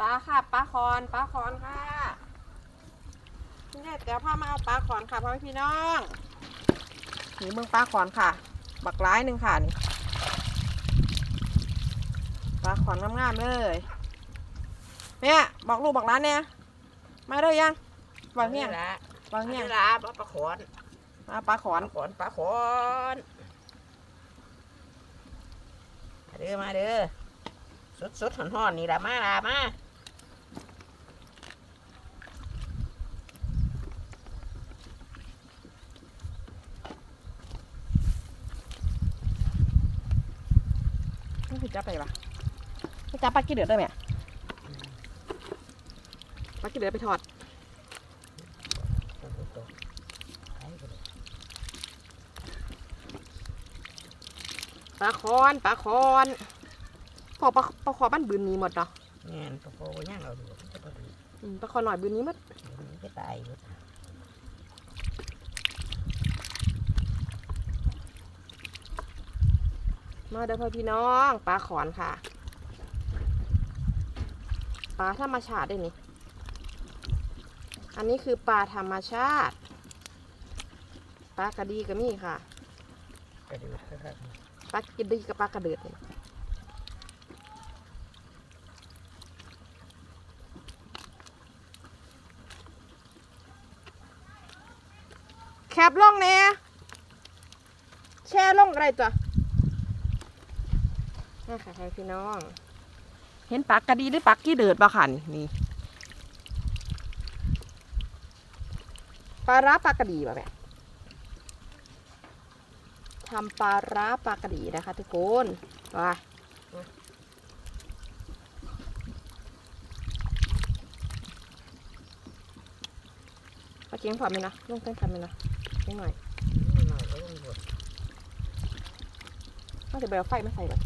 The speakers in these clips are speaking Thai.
ปลาค่ะปลาคอนปลาคอนค่ะนี่เดี๋ยวพามาเอาปลาคอนค่ะพ่อแม่พี่น้องนี่เมืองปลาคอนค่ะ บักร้ายหนึ่งค่ะนี่ปลาคอนงามๆเลยเนี่ยบอกลูกบอกร้านเนี่ยมาได้ยังวางเนี่ยละวางเนี่ยนี่ละปลาปลาขอนมาปลาขอปลานขอนปลาขอนมาเด้อมาเด้อสดสดๆห่อนๆนี่ละมาละมา นี่คือจับไปปะไม่จับปลากี่เดือดได้ไหมปลากี่เดือดไปทอดปลาคอนปลาคอนพอปลาปลาคอบ้านบืนนี้หมดเนาะเนี่ยปลาโคย่างเอาดูมันจะพอดีอืมปลาคอหน่อยบืนนี้หมดมันจะตายอยู่ มาเด้อพ่อพี่น้องปลาขอนค่ะปลาธรรมชาติด้วยนี่ อันนี้คือปลาธรรมชาติ ปลากระดีก็มีค่ะกระดูกครับปลากระดีกับปลากระเดือดแคบล่องเนี่ยแช่ล่องอะไรตัว นี่ค่ะใครพี่น้อง เห็นปลากระดีหรือปลากี้เดือดบ้าค่ะนี่นี่ปลาร้าปลากระดีป่ะแม่ทำปลาร้าปลากระดีนะคะ ทุกคนไปปลาเกียงพอไหมนะลงเต้นทำไหมนะเล็กหน่อยหน่อยก็ต้องบดน่าจะไปเอาไฟมาใส่แบบ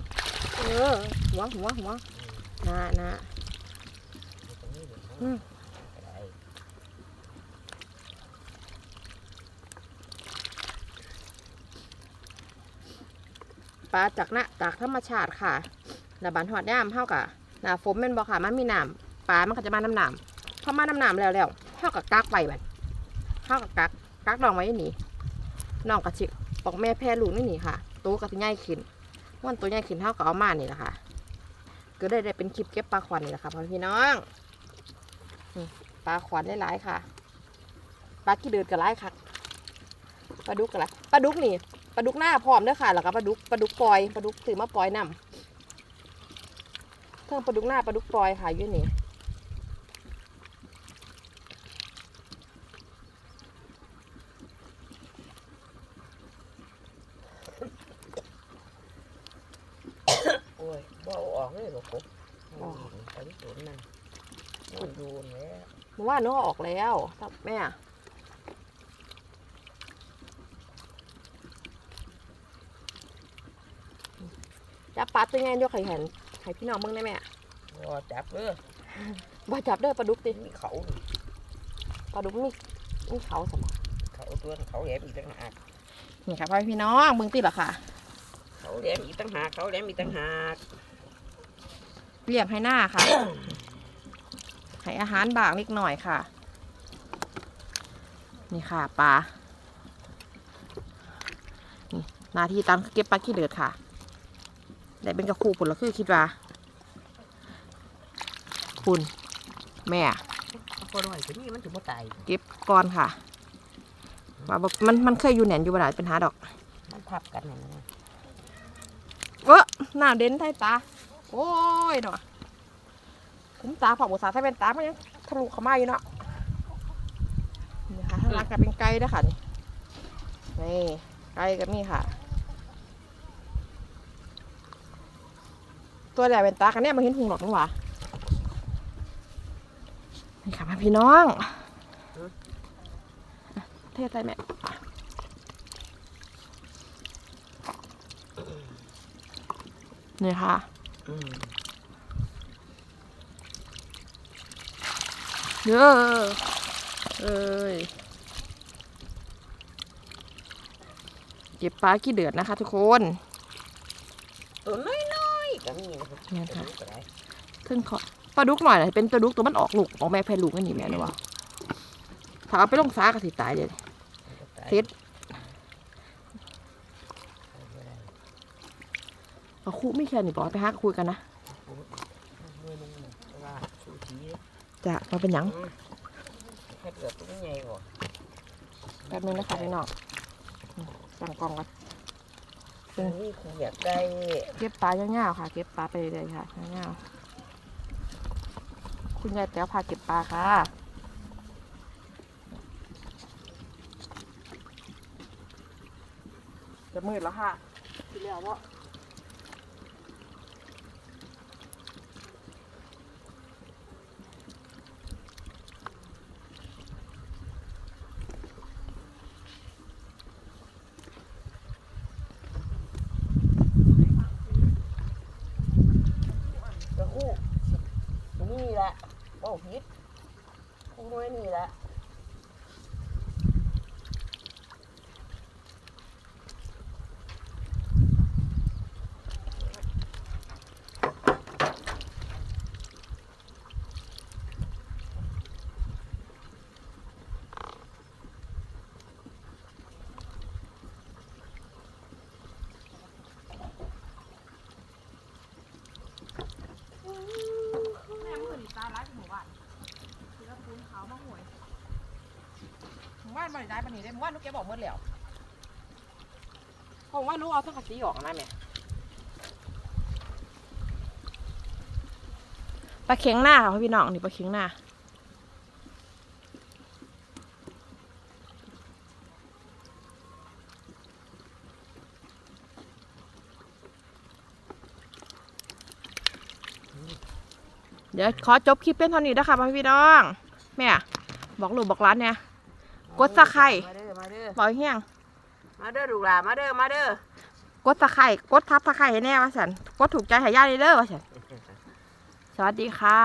เออหัวหัวหัวนะนะตรงนี้เดี๋ยวอืมปลาจากนะจากธรรมชาติค่ะหน้าบานหอดย่ามเท่ากับหน้าฝนแมันบ่ค่ะมันมีน้ำปลามันก็จะมาน้ำน้ำพอมาน้ำน้ำแล้วแล้วเท่ากับกักไว้บัดเท่ากับกักกักดองไว้นี่น้องกระชิกบอกแม่แพรลูกนี่นี่ค่ะตัวก็จะง่ายขึ้น วันตัวใหญ่ขึ้นเท่ากับเอามานี่แหละค่ะ ก็ได้ได้เป็นคลิปเก็บปลาขวัญนี่แหละค่ะพ่อพี่น้องปลาขวัญได้หลายค่ะ ปลาขี้เดือดก็หลายค่ะ ปลาดุกก็หลายปลาดุกนี่ ปลาดุกหน้าพร้อมเด้อค่ะ แล้วก็ปลาดุก ปลาดุกปล่อย ปลาดุกถือมาปล่อยนำเพิ่งปลาดุกหน้าปลาดุกปล่อยค่ะอยู่นี่ โอ้ยบ่ เอาออกเลยบ่ครบอ๋อไปที่สวนนั่นมันดูแล้วเมื่อวานน้องเอาออกแล้วครับแม่จับปลาตัวใหญ่เดียวไข่เห็นไข่พี่น้องมึงได้ไหมอะบ่จับเด้อบ่จับเด้อปลาดุกดิมีเขานี่ปลาดุกมีมีเขาสมองเขาตัวเขาแหลมอีกต่างหากนี่ค่ะพ่อพี่น้องมึงติดเหรอค่ะเขาแหลมอีกต่างหากเขาแหลมอีกต่างหาก เลี้ยงให้หน้าค่ะ ให้อาหารบางเล็กหน่อยค่ะ นี่ค่ะปลา นี่หนาทีตามเก็บปลาขี้เดือดค่ะ ได้เป็นกระคูผลละคือคิดว่าคุณแม่คนหน่อยตัวนี้มันถึงบ่ตายเก็บก่อนค่ะว่าบ่มันมันเคยอยู่แหนนอยู่บ่ได้เป็นหาดอก มันทับกันนั่นนะเออหน้าเด่นใต้ตา โอ้ยเนาะผมตาผ่องภาษาไทยเป็นตามันยังทะลุขมาอยู่เนาะนี่ค่ะข้างหล่างก็เป็นไก่ด้วยค่ะนี่นี่ไก่กับนี่ค่ะ ตัวใหญ่เป็นตากันเนี่ยมาเห็นพุงหรอกนี่หว่านี่ค่ะพี่น้องเทศไทยแม่นี่ค่ะ เยอะเอ้ยเก็บปลาขี้เดือดนะคะทุกคน ตัวน้อยๆก็มีนะครับเนี่ยค่ะก็ได้เพิ่งขอปลาดุกหน่อยน่ะเป็นตัวดุกตัวมันออกลูกออกแม่แพ้ลูกกันนี่แม่หรือวะถ้าเอาไปลงฟ้าก็สิตายเลยเสร็ จก็คุไม่แค่นี่บอกไปหาคุยกันนะเมื่อนึงว่าสูสีจะมาเป็นหยังแค่เกิดตัวใหญ่กว่าแป๊บนึงนะคะพี่น้องอืมสั่งกล่องกันซึ่งนี่คงอยากได้เก็บปลาเงาวๆค่ะ เก็บปลาไปเรื่อยๆค่ะเงาวๆคุณยายแต้วพาเก็บปลาค่ะจะมืดแล้วค่ะที่แล้วว่า กระคู่นี่แหละ โอ้พิษคู่น้วยนี่แหละ แม่มือนี่ตาร้ายเป็นหมู่บ้านคือแล้วคุณเขามาหวย หมู่บ้านบริได้ปานนี้ได้หมู่บ้านลูกแกบอกหมดแล้วผมว่าลูกเอาสังกะสีออกนะแม่ปลาเค็งหน้าค่ะพี่น้องนี่ปลาเค็งหน้าเดี๋ยวขอจบคลิปเป็นเท่านี้นะคะพี่น้อง แม่ บอกลูกบอกร้านเนี่ย กดตะไคร้มาเด้อมาเด้อบอกเฮียงมาเด้อลูกหลานมาเด้อมาเด้อกดตะไคร่กดทับตะไคร่ให้แน่ว่าสันกดถูกใจให้ย่าเลยเด้อว่าสันสวัสดีค่ะ